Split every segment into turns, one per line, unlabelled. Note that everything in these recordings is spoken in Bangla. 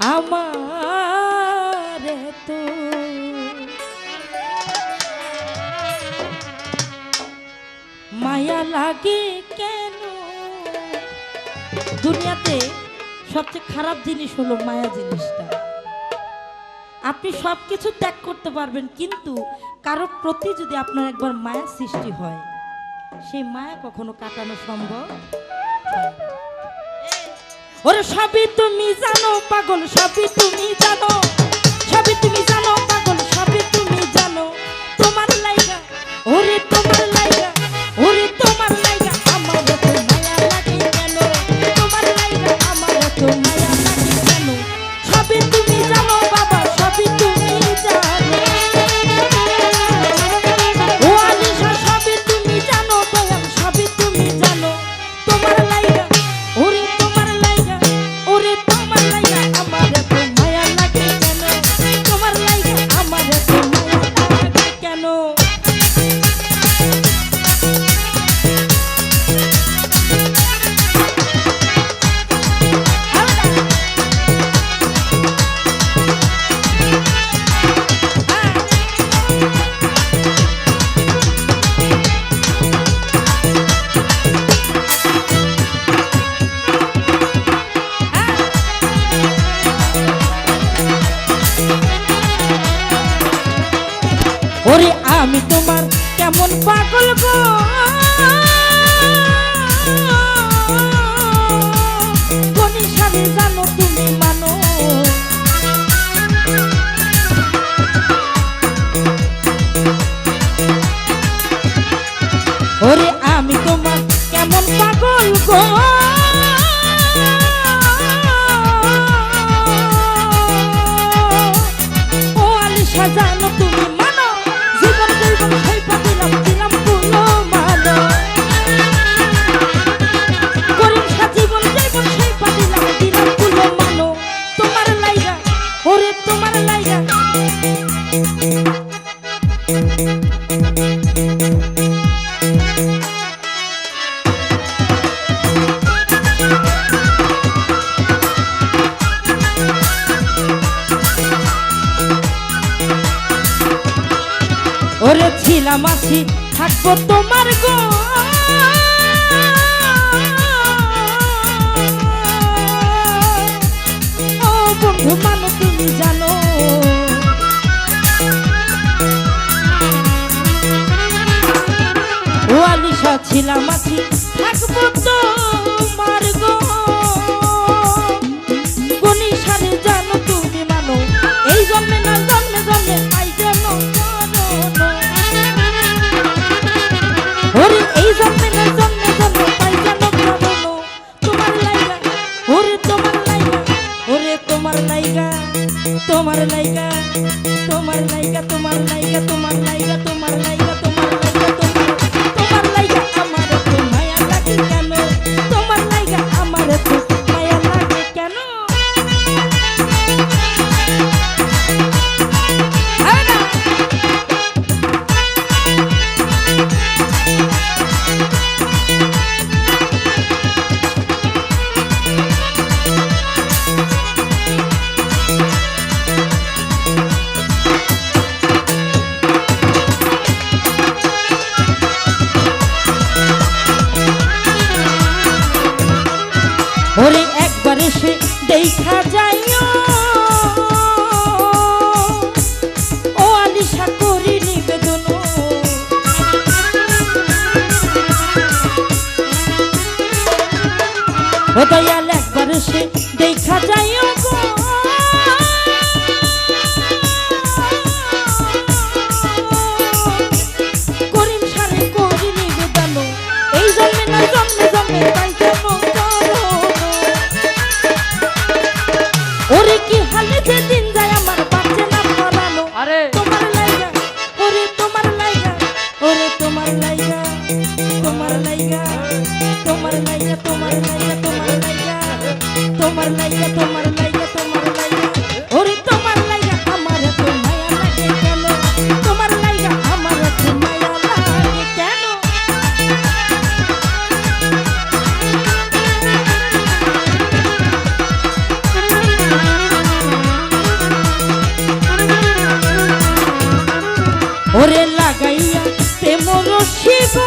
আমার তো মায়া লাগে কেন? দুনিয়াতে সবচেয়ে খারাপ জিনিস হলো মায়া জিনিসটা। আপনি সব কিছু ত্যাগ করতে পারবেন, কিন্তু কারও প্রতি যদি আপনার একবার মায়া সৃষ্টি হয়, সেই মায়া কখনো কাটানো সম্ভব হয়। ওরে সবই তুমি জানো পাগল সবই তুমি জানো সবই তুমি আমি তোমার কেমন পাগল গো? আমি তোমার কেমন পাগল গো? ওরে ছিলাম আছি থাকব তোমার গো। বন্ধু মানো তুমি জানো আলিশা ছিলাম আছি থাকব তোমার গো। গণিসারে জানো তুমি মানো। এই জন্মে না জন্মে জন্মে তোমার লাইগা তোমার লাইগা তোমার লাইগা তোমার লাইগা, তোমার আমার লাইয়া তোমার লাইয়া তোমার লাইয়া ওরে তোমার লাইয়া আমার এত মায়া লাগে কেন? তোমার লাইয়া আমার এত মায়া লাগে কেন? ওরে লাগাইয়া তে মোর
শিবা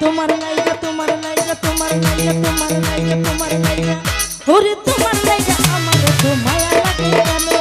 তোমার লাইগা তোমার লাইগা তোমার লাইগা তোমার লাইগা তোমার লাইগা ওরে তোমার লাইগা আমার তো লাগে কেন?